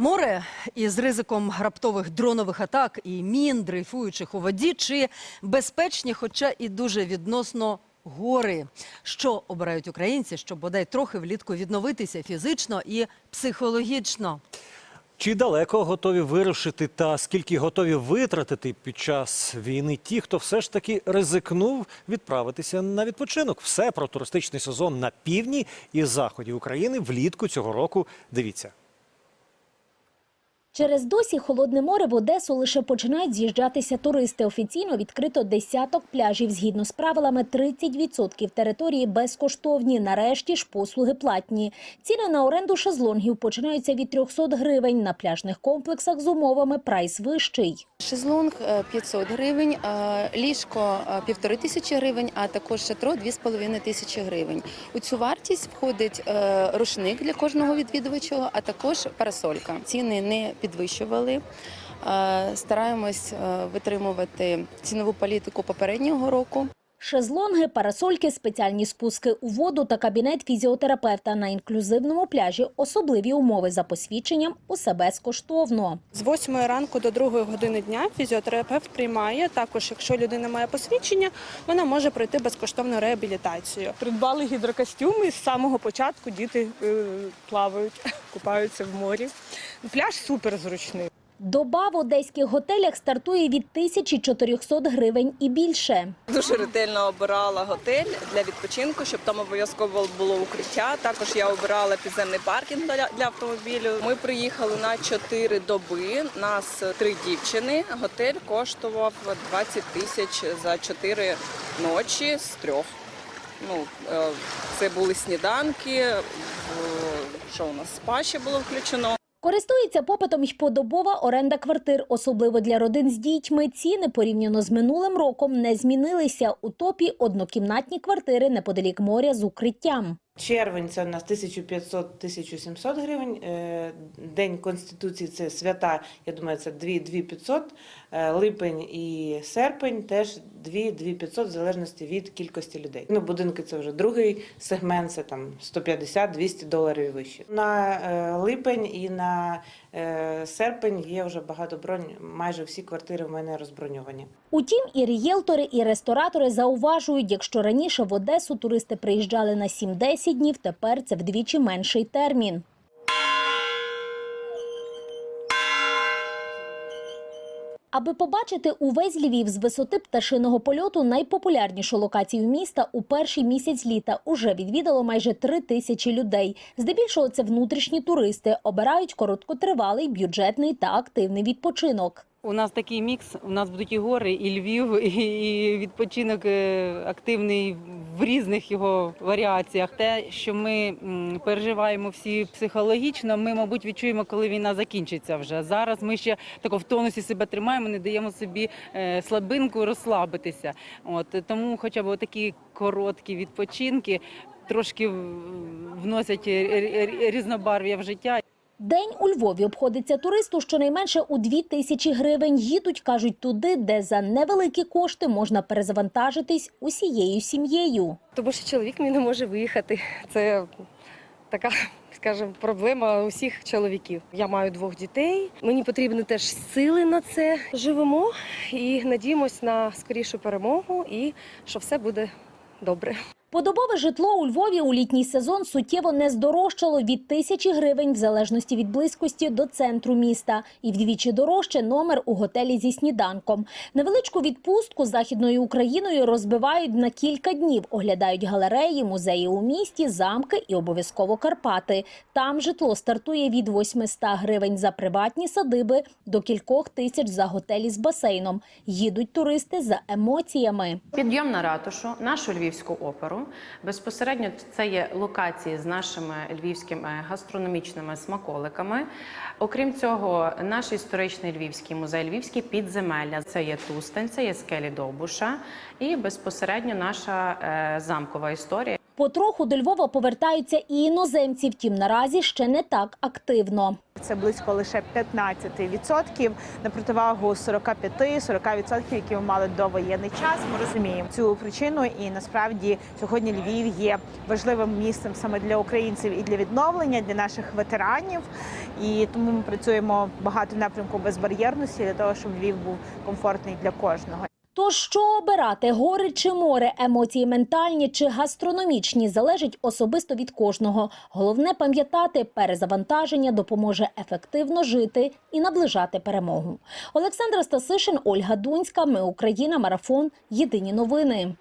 Море із ризиком раптових дронових атак і мін, дрейфуючих у воді, чи безпечні, хоча і дуже відносно гори. Що обирають українці, щоб бодай трохи влітку відновитися фізично і психологічно? Чи далеко готові вирушити та скільки готові витратити під час війни ті, хто все ж таки ризикнув відправитися на відпочинок? Все про туристичний сезон на півдні і заході України влітку цього року. Дивіться. Через досі холодне море в Одесу лише починають з'їжджатися туристи. Офіційно відкрито десяток пляжів. Згідно з правилами, 30% території безкоштовні. Нарешті ж послуги платні. Ціни на оренду шезлонгів починаються від 300 гривень. На пляжних комплексах з умовами прайс вищий. Шезлонг е, 500 гривень, е, ліжко е, півтори тисячі гривень, а також шатро 2,5 тисячі гривень. У цю вартість входить е, рушник для кожного відвідувача, а також парасолька. Ціни не підвищували. Е, Стараємось е, витримувати цінову політику попереднього року. Шезлонги, парасольки, спеціальні спуски у воду та кабінет фізіотерапевта на інклюзивному пляжі. Особливі умови за посвідченням усе безкоштовно. З 8 ранку до 2 години дня фізіотерапевт приймає. Також, якщо людина має посвідчення, вона може пройти безкоштовну реабілітацію. Придбали гідрокостюми з самого початку. Діти е, плавають, купаються в морі. Пляж супер зручний. Доба в одеських готелях стартує від 1400 гривень і більше. Дуже ретельно обирала готель для відпочинку, щоб там обов'язково було укриття. Також я обирала підземний паркінг для, автомобілю. Ми приїхали на 4 доби. Нас три дівчини. Готель коштував 20 тисяч за 4 ночі з трьох. Ну, е, це були сніданки. Що у нас спа ще було включено. Користується попитом й подобова оренда квартир, особливо для родин з дітьми. Ціни порівняно з минулим роком не змінилися. У топі однокімнатні квартири неподалік моря з укриттям. Червень це у нас 1500-1700 гривень. Е, День Конституції це свята, я думаю, це 2-2500. Е, Липень і серпень теж 2-2500 в залежності від кількості людей. Ну, будинки це вже другий сегмент, це там 150-200 доларів і вище. На е, липень і на е, серпень є вже багато бронь. Майже всі квартири в мене розброньовані. Утім, і рієлтори, і ресторатори зауважують, якщо раніше в Одесу туристи приїжджали на 7-10 днів, тепер це вдвічі менший термін. Аби побачити увесь Львів з висоти пташиного польоту найпопулярнішу локацію міста у перший місяць літа уже відвідало майже три тисячі людей. Здебільшого це внутрішні туристи обирають короткотривалий, бюджетний та активний відпочинок. У нас такий мікс. У нас будуть і гори, і Львів, і відпочинок е, активний в різних його варіаціях. Те, що ми переживаємо всі психологічно, ми, мабуть, відчуємо, коли війна закінчиться вже. Зараз ми ще тако в тонусі себе тримаємо, не даємо собі е, слабинку розслабитися. От тому, хоча б такі короткі відпочинки трошки вносять різнобарв'я в життя. День у Львові обходиться туристу щонайменше у дві тисячі гривень. Їдуть, кажуть, туди, де за невеликі кошти можна перезавантажитись усією сім'єю. Тому що чоловік мій не може виїхати. Це така, скажімо, проблема усіх чоловіків. Я маю двох дітей. Мені потрібні теж сили на це. Живемо і надіємось на скорішу перемогу і що все буде добре. Подобове житло у Львові у літній сезон суттєво не здорожчало від тисячі гривень в залежності від близькості до центру міста. І вдвічі дорожче номер у готелі зі сніданком. Невеличку відпустку західною Україною розбивають на кілька днів. Оглядають галереї, музеї у місті, замки і обов'язково Карпати. Там житло стартує від 800 гривень за приватні садиби до кількох тисяч за готелі з басейном. Їдуть туристи за емоціями. Підйом на ратушу, нашу львівську оперу. Безпосередньо це є локації з нашими львівськими гастрономічними смаколиками. Окрім цього, наш історичний львівський музей, львівські підземелля. Це є Тустань, це є скелі Довбуша і безпосередньо наша е, замкова історія. Потроху до Львова повертаються і іноземці, втім наразі ще не так активно. Це близько лише 15% на противагу 45-40%, які ми мали до воєнний час. Ми розуміємо цю причину, і насправді сьогодні Львів є важливим місцем саме для українців і для відновлення для наших ветеранів. І тому ми працюємо багато напрямку безбар'єрності для того, щоб Львів був комфортний для кожного. Тож що обирати гори чи море, емоції ментальні чи гастрономічні залежить особисто від кожного. Головне пам'ятати, перезавантаження допоможе ефективно жити і наближати перемогу. Олександра Стасишин, Ольга Дунська. Ми Україна. Марафон. Єдині новини.